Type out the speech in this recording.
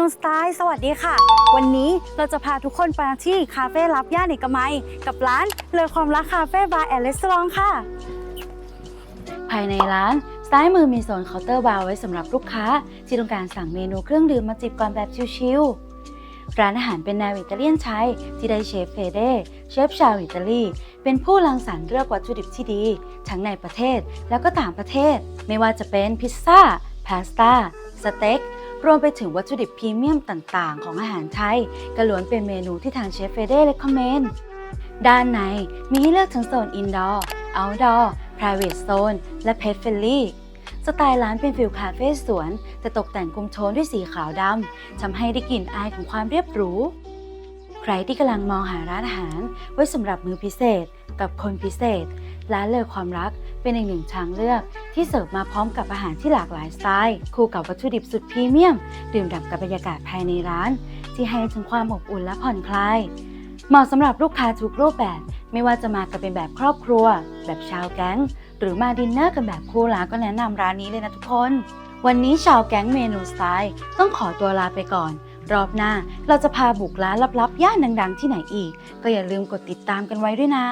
นูสไตล์สวัสดีค่ะ วันนี้เราจะพาทุกคนไปที่คาเฟ่รับย่านเอกมัย กับร้านเลอความรักคาเฟ่บาร์แอนด์รีสอร์ทค่ะ ภายในร้านซ้ายมือมีโซนเคาน์เตอร์บาร์ไว้สำหรับลูกค้า ที่ต้องการสั่งเมนูเครื่องดื่มมาจิบก่อนแบบชิลๆร้านอาหารเป็นแนวอิตาเลียนใช้ที่ได้เชฟเฟเดเชฟชาวอิตาลีเป็นผู้รังสรรค์เลือกวัตถุดิบที่ดี ทั้งในประเทศแล้วก็ต่างประเทศ ไม่ว่าจะเป็นพิซซ่าพาสต้าสเต็ก รวมไปถึงวัตถุดิบพรีเมียมต่างๆ ของอาหารไทยก็ล้วนเป็นเมนูที่ทางเชฟเฟเด้เลคคอมเมนต์ด้านในมีให้เลือกทั้งโซนอินดอร์เอาท์ดอร์ private zone และ pet friendly สไตล์ร้านเป็นฟิลคาเฟ่สวน แต่ตกแต่งคุมโทนด้วยสีขาวดำทำให้ได้กลิ่นอายของความเรียบหรู ใครที่กำลังมองหาร้านอาหาร ไว้สำหรับมือพิเศษ กับคนพิเศษ ร้านเลอความรัก เป็นอีกหนึ่งทางเลือก ที่เสิร์ฟมาพร้อมกับอาหารที่หลากหลายสไตล์คู่กับวัตถุดิบสุดพรีเมียม ดื่มด่ำกับบรรยากาศภายในร้าน ที่ให้ถึงความอบอุ่นและผ่อนคลายเหมาะสำหรับลูกค้าทุกรูปแบบ ไม่ว่าจะมากันเป็นแบบครอบครัว แบบชาวแก๊ง หรือมาดินเนอร์กันแบบคู่รักก็แนะนำร้านนี้เลยนะทุกคน วันนี้ชาวแก๊งเมนูสไตล์ต้องขอตัวลาไปก่อน รอบหน้าเราจะพาบุกร้านลับๆ ย่านดังๆ ที่ไหนอีก ก็อย่าลืมกดติดตามกันไว้ด้วยนะ